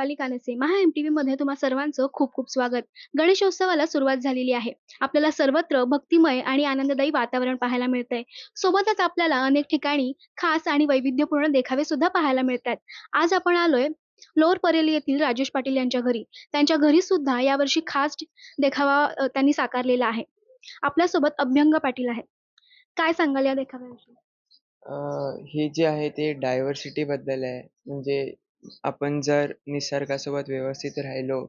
Deepali Maha M T V मध्ये तुम्हा सर्वांचं खूप खूप स्वागत. गणेशोत्सवाला सुरुवात झालेली आहे. आपल्याला सर्वत्र भक्तिमय आणि आनंददायी वातावरण पाहायला मिळतंय. सोबतच आपल्याला अनेक ठिकाणी खास आणि वैविध्यपूर्ण देखावे सुद्धा पाहायला मिळतात. आज आपण आलोय लोअर परेली येथील राजेश पाटील यांच्या घरी. त्यांच्या घरी सुद्धा यावर्षी खास देखावा त्यांनी साकारलेला आहे. आपल्यासोबत अभ्यंग पाटील आहेत. काय सांगाल या देखाव्याविषयी? हे जे आहे ते डायव्हर्सिटी बद्दल आहे. म्हणजे आपण जर निसर्गासोबत व्यवस्थित राहिलो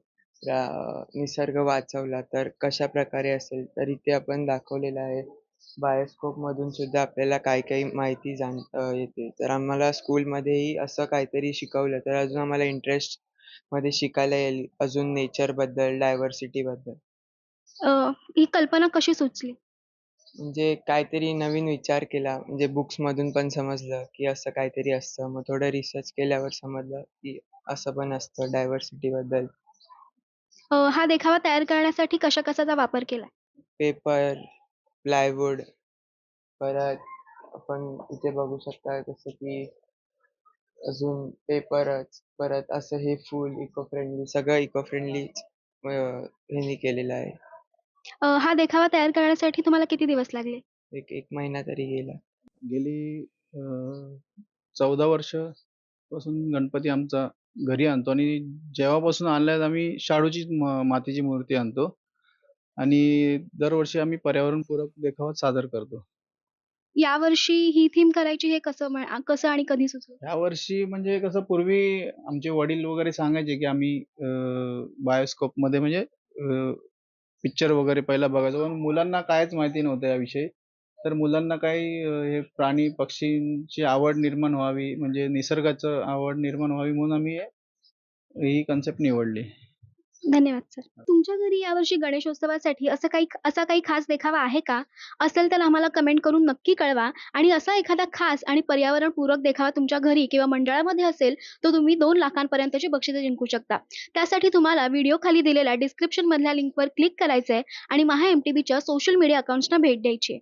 रा- निसर्ग वाचवला तर कशा प्रकारे असेल तर इथे आपण दाखवलेलं आहे. बायोस्कोप मधून सुद्धा आपल्याला काही काही माहिती जाण येते. तर आम्हाला स्कूलमध्येही असं काहीतरी शिकवलं तर अजून आम्हाला इंटरेस्टमध्ये शिकायला येईल. अजून नेचरबद्दल डायव्हर्सिटी बद्दल. अ, ही कल्पना कशी सुचली? म्हणजे काहीतरी नवीन विचार केला. म्हणजे बुक्स मधून पण समजलं की असं काहीतरी असतं. मग थोडं रिसर्च केल्यावर समजलं की असं पण असतं डायव्हर्सिटी बद्दल. अ, हा देखावा तयार करण्यासाठी कशा कशाचा वापर केला? पेपर प्लायवूड परत आपण इथे बघू शकता जसं की अजून पेपरच परत असं हे फुल इको फ्रेंडली सगळं इको फ्रेंडली ह्यांनी केलेलं आहे. अ, हा देखावा तयार करण्यासाठी तुम्हाला किती दिवस लागले? एक एक महिना तरी गेला. गेली चौदा वर्षपासून गणपती आमचा घरी आणतो आणि जेव्हापासून आणल्यात आम्ही शाडूची म- मातीची मूर्ती आणतो. आणि दरवर्षी आम्ही पर्यावरणपूरक देखावा सादर करतो. यावर्षी ही थीम करायची हे कसं म्हण- कसं आणि कधी सुचलं ह्या वर्षी म्हणजे कसं पूर्वी आमचे वडील वगैरे सांगायचे की आम्ही बायोस्कोपमध्ये म्हणजे पिक्चर वगैरे पहिला बघायचो. पण मुलांना कायच माहिती नव्हतं याविषयी. तर मुलांना काही हे प्राणी पक्षींची आवड निर्माण व्हावी म्हणजे निसर्गाचं आवड निर्माण व्हावी म्हणून आम्ही ही कन्सेप्ट निवडली. धन्यवाद सर तुमच्या घरी यावर्षी गणेशोत्सवासाठी असं काही असा काही खास देखावा आहे का? असेल तर आम्हाला कमेंट करून नक्की कळवा. आणि असा एखादा खास आणि पर्यावरणपूरक देखावा तुमच्या घरी किंवा मंडळामध्ये असेल तर तुम्ही दोन लाखांपर्यंतची बक्षिसे जिंकू शकता. त्यासाठी तुम्हाला व्हिडिओ खाली दिलेल्या डिस्क्रिप्शन मधल्या लिंकवर क्लिक करायचंय आणि Maha M T social media अकाउंट्सना भेट द्यायची आहे.